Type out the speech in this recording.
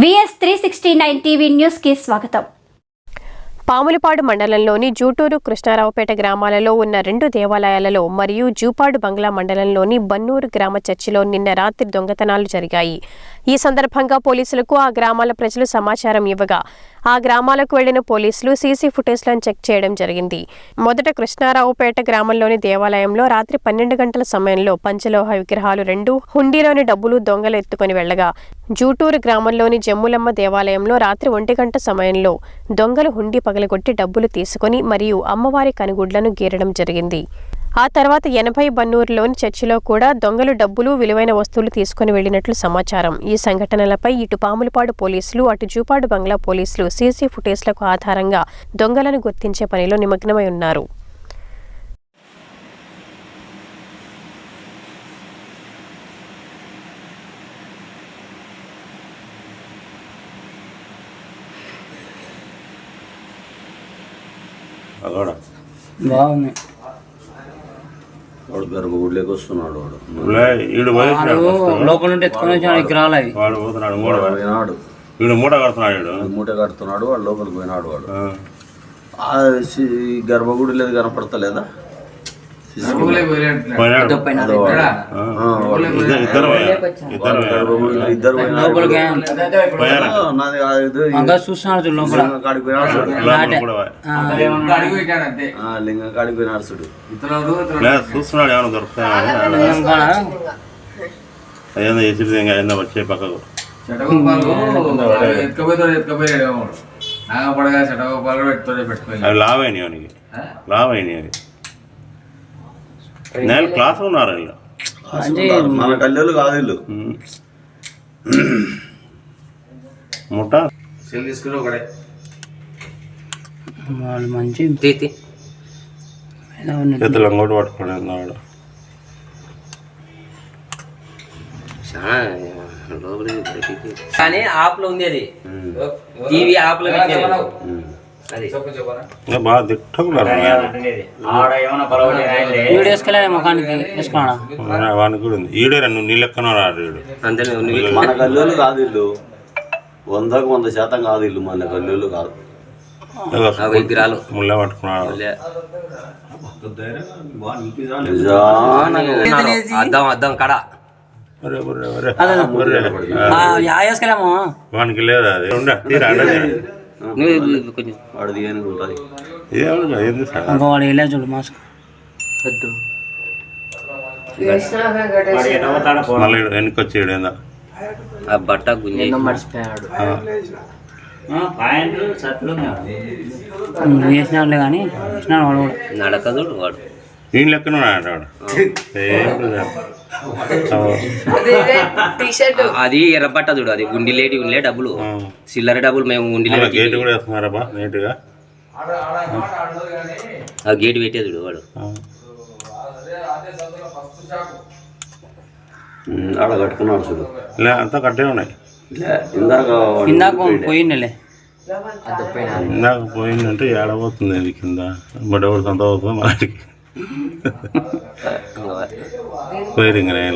VS three sixty nine TV న్యూస్కి స్వాగతం. పాములపాడు మండలంలోని జూటూరు కృష్ణారావుపేట గ్రామాలలో ఉన్న రెండు దేవాలయాలలో మరియు జూపాడు బంగ్లా మండలంలోని బన్నూరు గ్రామ చర్చిలో నిన్న రాత్రి దొంగతనాలు జరిగాయి. ఈ సందర్భంగా పోలీసులకు ఆ గ్రామాల ప్రజలు సమాచారం ఇవ్వగా ఆ గ్రామాలకు వెళ్ళిన పోలీసులు సీసీ ఫుటేజ్లను చెక్ చేయడం జరిగింది. మొదట కృష్ణారావుపేట గ్రామంలోని దేవాలయంలో రాత్రి పన్నెండు గంటల సమయంలో పంచలోహ విగ్రహాలు రెండు హుండీలోని డబ్బులు దొంగలు ఎత్తుకొని వెళ్ళగా జూటూరు గ్రామంలోని జమ్ములమ్మ దేవాలయంలో రాత్రి ఒంటి గంట సమయంలో దొంగలు హుండీ పగలగొట్టి డబ్బులు తీసుకొని మరియు అమ్మవారి కనుగుడ్లను గీరడం జరిగింది. ఆ తర్వాత ఎనభై బన్నూరులోని చర్చిలో కూడా దొంగలు డబ్బులు విలువైన వస్తువులు తీసుకుని వెళ్ళినట్లు సమాచారం. ఈ సంఘటనలపై ఇటు పాములపాడు పోలీసులు అటు జూపాడు బంగ్లా పోలీసులు సీసీ ఫుటేజ్లకు ఆధారంగా దొంగలను గుర్తించే పనిలో నిమగ్నమై ఉన్నారు. బాగుంది. వాడు గర్భగుడిలోకి వస్తున్నాడు వాడు. లోపల నుండి ఎత్తుకొని వాడు పోతున్నాడు మూడ వాడు పోయినాడు. వీడు మూట కడుతున్నాడు మూట కడుతున్నాడు వాడు లోపలికి పోయినాడు వాడు. గర్భగుడి లేదు కనపడతలేదా? చూస్తున్నాడు లోపల. లింగం కాడికి పోయినాడు చూస్తున్నాడు ఏమైనా ఏదో ఎసిరి ఇంకా. ఏదో వచ్చే పక్కకు. ఎత్తుకపోతాడు ఎత్తుకపోయాడు నాగపడగా చెటగోపాలు పెట్టుకోలేదు అవి లావ్ అయినాయి నేను క్లాస్ ఉన్నారు వీళ్ళు. మన కళ్ళలు కాదు వీళ్ళు. ముఠ. సెల్ తీసుకుని ఒకడే. వాళ్ళు మంచి తీతి. చేతులు అంగోటి పట్టుకోండి వాడు. కానీ ఆప్లో ఉంది అది. టీవీ ఆప్లో పెట్టినది అది ఇంకా బాగా తిట్టుకున్నారు వానికి కూడా ఉంది. ఈడే రెండు నీ లెక్కన రాడు వీడు అంతే నువ్వు మన కళ్ళలు కాదు వీళ్ళు. వందకు వంద శాతం కాదు వీళ్ళు మన కళ్ళలు కాదు. విగ్రహాలు ముళ్ళ పట్టుకున్నాడు. అద్దం అద్దం కడ. ఒరే, ఒరే, ఒరే. ఒరే. యా వేసుకెళ్ళాము. వానికి లేదా అది? ఉండ తీరా అడ్డ తీరా. నువ్వు కొంచెం వాడు ఉంటుంది ఇంకో వాడు వెళ్ళా చూడు మాస్క్. వద్దు. మళ్ళీ ఈడు వెనక్కి వచ్చి ఈడు ఏందో? ఆ బట్ట గుంజి వేసినాడులే కానీ వేసినాడు వాడు కూడా. నడక చూడు వాడు. ఈయన లెక్కన. అది ఎర్ర బట్ట చూడు అది గుండిలేటి ఉండే డబ్బులు. ఆ. చిల్లర డబ్బులు మేము గుండిలో మళ్ళీ పెట్టి గేట్ కూడా వేస్తున్నారా బా నీట్గా? ఆ గేట్ పెట్టే చూడు వాడు. ఆడ కట్టుకున్నాడు చూడు. లే అంతా కట్టే ఉన్నాయి. ఇందాక ఇందాక పోయిండలే. ఇందాక పోయిందంటే ఏడబోతుంది అది కింద. బడ్డ అంతా అవుతుంది మనకి ఇంకా పోయి ఇంకా